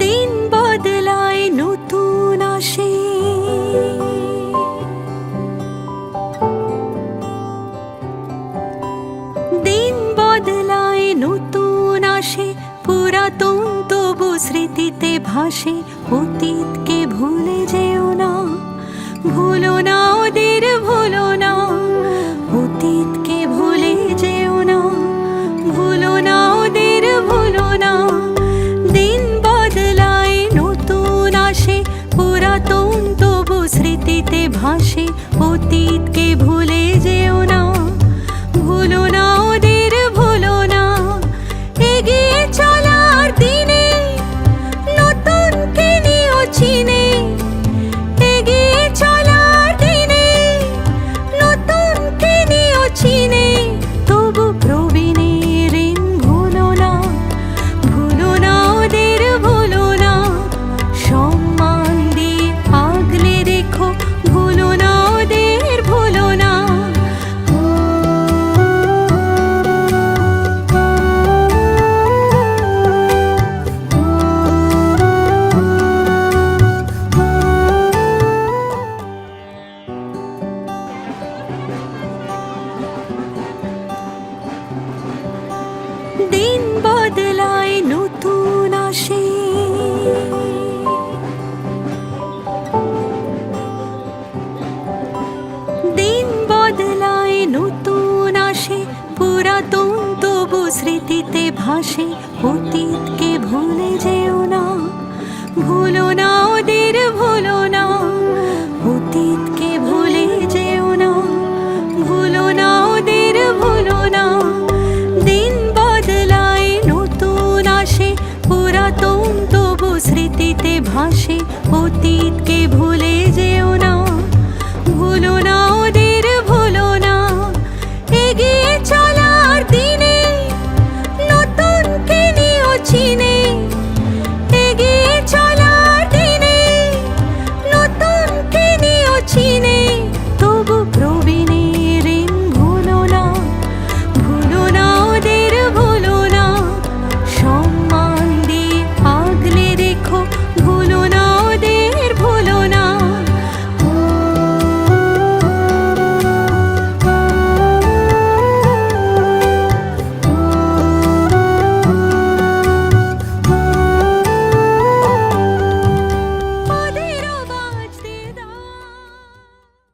দিন বদলায় নতুন আসে পুরাতন তবু স্মৃতিতে ভাসে, অতীতকে ভুলে যেও না। ভুলো না ওদের, ভুলো না। অতীতকে ভুলে যেও না। ভুলো না ওদের, ভুলো না। দিন বদলায়, নতুন আসে, পুরাতন তবু স্মৃতিতে ভাসে, অতীতকে ভুলে দিন বদলায় নতুন আসে। দিন বদলায় নতুন আসে, পুরাতন তবু স্মৃতিতে ভাসে, অতীতকে ভুলে যেও না। ভাসে অতীতকে ভুলে